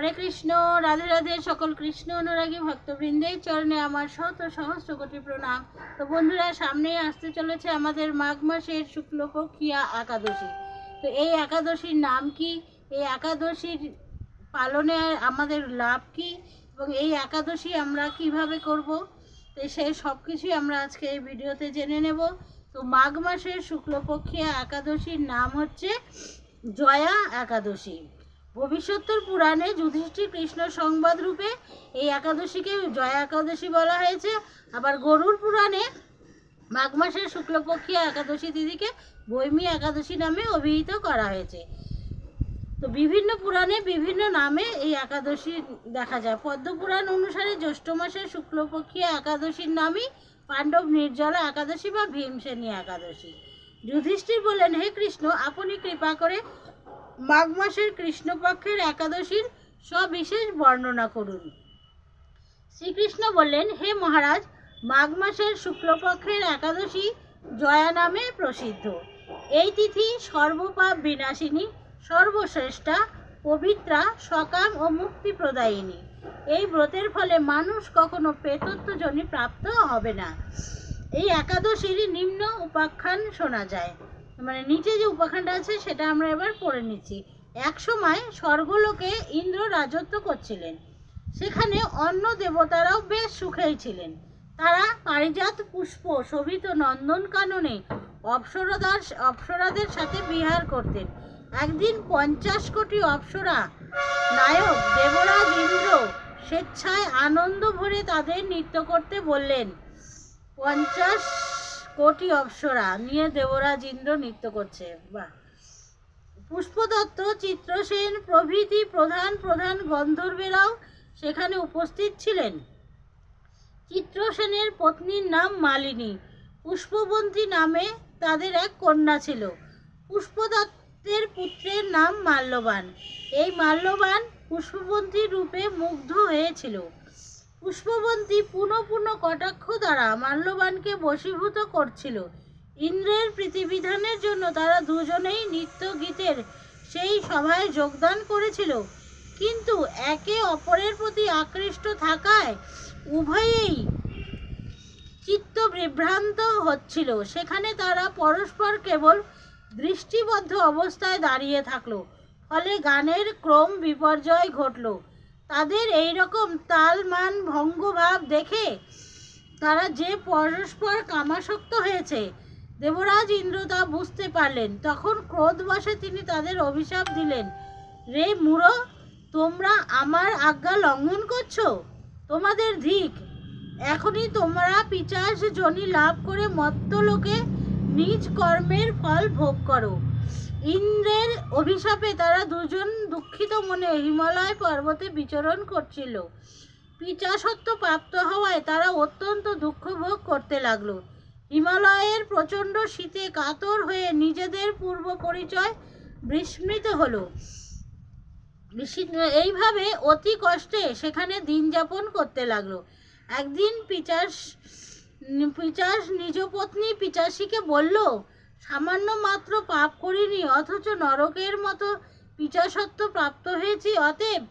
হরে কৃষ্ণ, রাধে রাধে, সকল কৃষ্ণ অনুরাগী ভক্তবৃন্দের চরণে আমার শত সহস্র কোটি প্রণাম। তো বন্ধুরা, সামনেই আসতে চলেছে আমাদের মাঘ মাসের শুক্লপক্ষিয়া একাদশী। তো এই একাদশীর নাম কি? এই একাদশীর পালনে আমাদের লাভ কি? এবং এই একাদশী আমরা কীভাবে করব? তো সেই সব কিছুই আমরা আজকে এই ভিডিওতে জেনে নেব। তো মাঘ মাসের শুক্লপক্ষিয়া একাদশীর নাম হচ্ছে জয়া একাদশী। ভবিষ্যত্তর পুরাণে যুধিষ্ঠির কৃষ্ণ সংবাদ রূপে এই একাদশীকে জয়া একাদশী বলা হয়েছে। আবার গরুর পুরাণে মাঘ মাসের শুক্লপক্ষীয় একাদশী তিথিকে বৈমী একাদশী নামে অভিহিত করা হয়েছে। তো বিভিন্ন পুরাণে বিভিন্ন নামে এই একাদশী দেখা যায়। পদ্মপুরাণ অনুসারে জ্যৈষ্ঠ মাসের শুক্লপক্ষীয় একাদশীর নামই পাণ্ডব নির্জলা একাদশী বা ভীমসেনী একাদশী। যুধিষ্ঠির বলেন, হে কৃষ্ণ, আপনি কৃপা করে মাঘ মাসের কৃষ্ণপক্ষের একাদশীর সবিশেষ বর্ণনা করুন। শ্রীকৃষ্ণ বললেন, হে মহারাজ, মাঘ মাসের শুক্লপক্ষের একাদশী জয়া নামে প্রসিদ্ধ। এই তিথি সর্বপাপ বিনাশিনী, সর্বশ্রেষ্ঠা, পবিত্রা, সকাম ও মুক্তি প্রদায়িনী এই ব্রতের ফলে মানুষ কখনো প্রেতত্বজনী প্রাপ্ত হবে না। এই একাদশীর নিম্ন উপাখ্যান শোনা যায়। মানে নিচে যে উপাখ্যানটা আছে, সেটা আমরা এবার পড়ে নিচ্ছি। এক সময় স্বর্গলোকে ইন্দ্র রাজত্ব করছিলেন। সেখানে অন্য দেবতারাও বেশ সুখেই ছিলেন। তারা পারিজাত পুষ্প শোভিত নন্দন কাননে অপ্সরদার, অপ্সরাদের সাথে বিহার করতেন। একদিন পঞ্চাশ কোটি অপ্সরা নায়ক দেবরাজ ইন্দ্র স্বেচ্ছায় আনন্দ ভরে তাদের নৃত্য করতে বললেন, পঞ্চাশ কোটি অপ্সরা। নিয়ে দেবরাজ ইন্দ্র নৃত্য করছে। বাহ। পুষ্পদত্ত, চিত্রসেন, প্রভৃতি প্রধান প্রধান গন্ধর্বেরাও সেখানে উপস্থিত ছিলেন। চিত্রসেনের পত্নীর নাম মালিনী। পুষ্পবন্তী নামে তাদের এক কন্যা ছিল। পুষ্পদত্তের পুত্রের নাম মাল্যবান। এই মাল্যবান পুষ্পবন্তী রূপে মুগ্ধ হয়েছিল। পুষ্পবন্তী পুনঃ পুনঃ কটাক্ষ দ্বারা মাল্যবানকে বশীভূত করছিল। ইন্দ্রের প্রীতিবিধানের জন্য তারা দুজনেই নৃত্য গীতের সেই সভায় যোগদান করেছিল। কিন্তু একে অপরের প্রতি আকৃষ্ট থাকায় উভয়েই চিত্ত বিভ্রান্ত হচ্ছিল। সেখানে তারা পরস্পর কেবল দৃষ্টিবদ্ধ অবস্থায় দাঁড়িয়ে থাকল। ফলে গানের ক্রম বিপর্যয় ঘটলো। তাদের এই রকম তাল মান ভঙ্গভাব দেখে তারা যে পরস্পর কামাসক্ত হয়েছে, দেবরাজ ইন্দ্র তা বুঝতে পারলেন। তখন ক্রোধবশে তিনি তাদের অভিশাপ দিলেন, রে মুড়ো, তোমরা আমার আজ্ঞা লঙ্ঘন করছ? তোমাদের ধিক, এখনই তোমরা পিচাস জনি লাভ করে মত্তলোকে নিজ কর্মের ফল ভোগ করো। ইন্দ্রের অভিশাপে তারা দুজন দুঃখিত মনে হিমালয় পর্বতে বিচরণ করছিল। পিচাসত্ব প্রাপ্ত হওয়ায় তারা অত্যন্ত দুঃখ ভোগ করতে লাগল। হিমালয়ের প্রচণ্ড শীতে কাতর হয়ে নিজেদের পূর্ব পরিচয় বিস্মৃত হলো। এইভাবে অতি কষ্টে সেখানে দিন যাপন করতে লাগল। একদিন পিচাস পিচাস নিজ পত্নী পিচাসীকে বলল সামান্য মাত্র পাপ করিনি, অথচ নরকের মতো পিচাসত্ব প্রাপ্ত হয়েছি, অতএব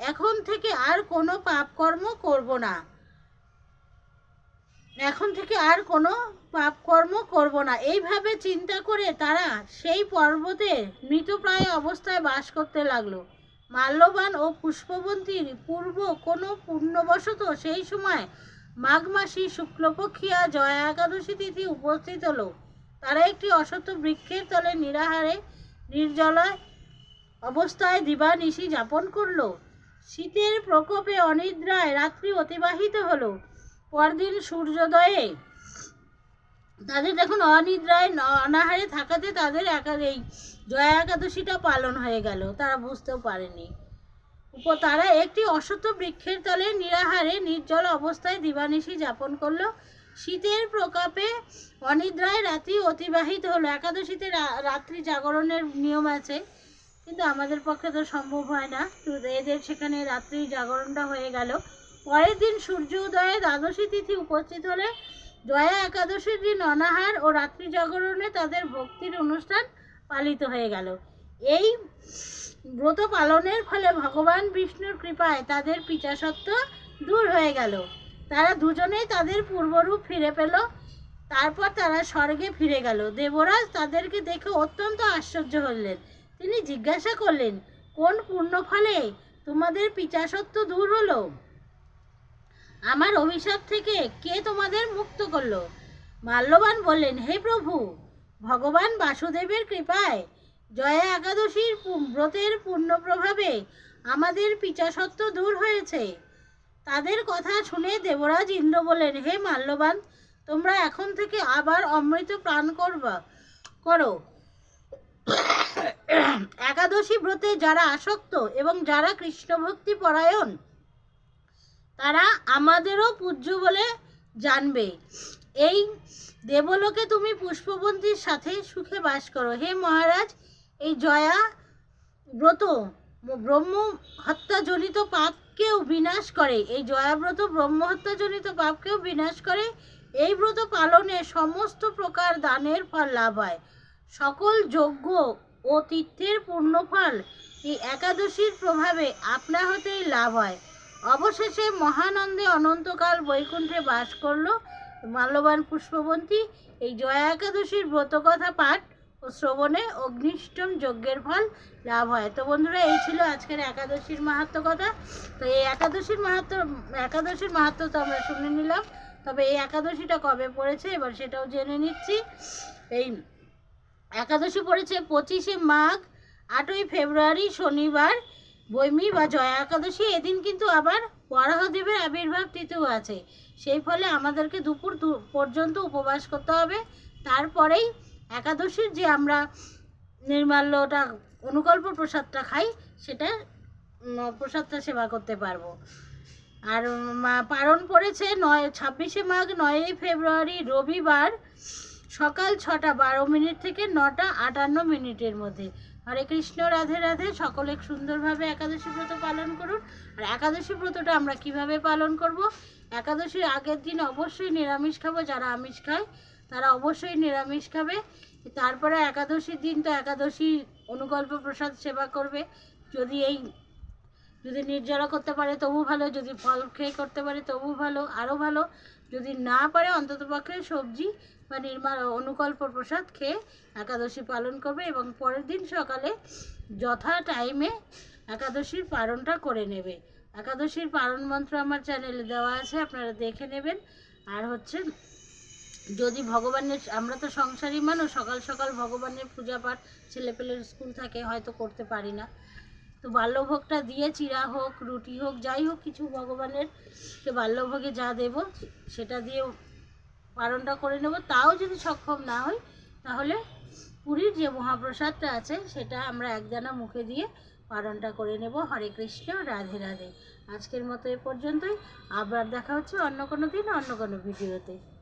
এখন থেকে আর কোনো পাপ কর্ম করব না। এখন থেকে আর কোনো পাপ কর্ম করব না। এইভাবে চিন্তা করে তারা সেই পর্বতে মৃতপ্রায় অবস্থায় বাস করতে লাগল। মাল্যবান ও পুষ্পবন্তীর পূর্ব কোনো পুণ্যবশত সেই সময় মাঘ মাসি শুক্লপক্ষিয়া জয়া একাদশী তিথি উপস্থিত হলো। তারা একটি অসত্য বৃক্ষের তলে নিরাহারে নির্জলায় অবস্থায় দিবানিশি যাপন করল। শীতের প্রকোপে অনিদ্রায় রাত্রি অতিবাহিত হলো। পরদিন সূর্যোদয়ে তাদের দেখুন অনিদ্রায় অনাহারে থাকাতে তাদের একা এই জয়া একাদশীটা পালন হয়ে গেল। তারা বুঝতেও পারেনি। উপ- তারা একটি অসত্য বৃক্ষের তলে নিরাহারে, নির্জল অবস্থায় দিবানিশি যাপন করল। শীতের প্রকোপে অনিদ্রায় রাত্রি অতিবাহিত হলো। একাদশীতে রাত্রি জাগরণের নিয়ম আছে, কিন্তু আমাদের পক্ষে তো সম্ভব হয় না। তো এদের সেখানে রাত্রি জাগরণটা হয়ে গেল। পরের দিন সূর্য উদয়ে দ্বাদশী তিথি উপস্থিত হলে জয়া একাদশীর দিন অনাহার ও রাত্রি জাগরণে তাদের ভক্তির অনুষ্ঠান পালিত হয়ে গেল। এই ব্রত পালনের ফলে ভগবান বিষ্ণুর কৃপায় তাদের পিচাসত্ব দূর হয়ে গেল। তারা দুজনেই তাদের পূর্বরূপ ফিরে পেল। তারপর তারা স্বর্গে ফিরে গেল। দেবরাজ তাদেরকে দেখে অত্যন্ত আশ্চর্য হলেন। তিনি জিজ্ঞাসা করলেন, কোন পূর্ণ ফলে তোমাদের পিচাসত্ব দূর হলো? আমার অভিশাপ থেকে কে তোমাদের মুক্ত করল? মাল্যবান বললেন, হে প্রভু, ভগবান বাসুদেবের কৃপায় জয়া একাদশীর ব্রতের পূর্ণ প্রভাবে আমাদের পিচাসত্ব দূর হয়েছে। তাদের কথা শুনে দেবরাজ ইন্দ্র বলেন হে মাল্যবান, তোমরা এখন থেকে আবার অমৃত প্রাণ করবা, করো। একাদশী ব্রতে যারা আসক্ত এবং যারা কৃষ্ণ ভক্তি পরায়ণ, তারা আমাদেরও পূজ্য বলে জানবে। এই দেবলোকে তুমি পুষ্পবন্তির সাথে সুখে বাস করো। হে মহারাজ, এই জয়া ব্রত ব্রহ্ম হত্যাজনিত পাপকেও বিনাশ করে। এই জয়াব্রত ব্রহ্ম হত্যাজনিত পাপকেও বিনাশ করে। এই ব্রত পালনে সমস্ত প্রকার দানের ফল লাভ হয়। সকল যজ্ঞ ও তীর্থের পূর্ণফল এই একাদশীর প্রভাবে আপনা হতেই লাভ হয়। অবশেষে মহানন্দে অনন্তকাল বৈকুণ্ঠে বাস করল মাল্যবান পুষ্পবন্তী। এই জয়া একাদশীর ব্রতকথা পাঠ শ্রবণে অগ্নিষ্টম যজ্ঞের ফল লাভ হয়। তো বন্ধুরা, এই ছিল আজকের একাদশীর মাহাত্ম কথা। তো এই একাদশীর মাহাত্ম একাদশীর মাহাত্ম তো আমরা শুনে নিলাম। তবে এই একাদশীটা কবে পড়েছে, এবার সেটাও জেনে নিচ্ছি। এই একাদশী পড়েছে পঁচিশে মাঘ, আটই ফেব্রুয়ারি, শনিবার, বৈমি বা জয়া একাদশী। এদিন কিন্তু আবার বরাহদেবের আবির্ভাব তিথিও আছে। সেই ফলে আমাদেরকে দুপুর পর্যন্ত উপবাস করতে হবে। তারপরেই একাদশীর যে আমরা নির্মাল্যটা, অনুকল্প প্রসাদটা খাই, সেটা প্রসাদটা সেবা করতে পারব। আর পালন পড়েছে নয়, ছাব্বিশে মাঘ, নয়ই ফেব্রুয়ারি, রবিবার, সকাল ছটা বারো মিনিট থেকে নটা আটান্ন মিনিটের মধ্যে। হরে কৃষ্ণ, রাধে রাধে, সকলে সুন্দরভাবে একাদশী ব্রত পালন করুন। আর একাদশী ব্রতটা আমরা কীভাবে পালন করব? একাদশীর আগের দিন অবশ্যই নিরামিষ খাব, যারা আমিষ খায়। তারা অবশ্যই নিরামিষ খাবে। তারপরে একাদশীর দিন তো একাদশী অনুকল্প প্রসাদ সেবা করবে। যদি এই, যদি নির্জলা করতে পারে তবু ভালো, যদি ফল খেয়ে করতে পারে তবু ভালো, আরও ভালো। যদি না পারে অন্ততপক্ষে সবজি বা নির্মাণ অনুকল্প প্রসাদ খেয়ে একাদশী পালন করবে এবং পরের দিন সকালে যথা টাইমে একাদশীর পালনটা করে নেবে। একাদশীর পালন মন্ত্র আমার চ্যানেলে দেওয়া আছে, আপনারা দেখে নেবেন। আর হচ্ছে যদি ভগবানের, আমরা তো সংসারী মানুষ, সকাল সকাল ভগবানের পূজা পাঠ, ছেলেপেলের স্কুল থাকে, হয়তো করতে পারি না। তো বাল্যভোগটা দিয়ে চিরা হোক, রুটি হোক, যাই হোক, কিছু ভগবানের সে বাল্যভোগে যা দেব, সেটা দিয়ে পালনটা করে নেব। তাও যদি সক্ষম না হই, তাহলে পুরীর যে মহাপ্রসাদটা আছে, সেটা আমরা একদানা মুখে দিয়ে পালনটা করে নেব। হরে কৃষ্ণ, রাধে রাধে। আজকের মতো এ পর্যন্তই। আবার দেখা হচ্ছে অন্য কোনো দিন, অন্য কোনো ভিডিওতে।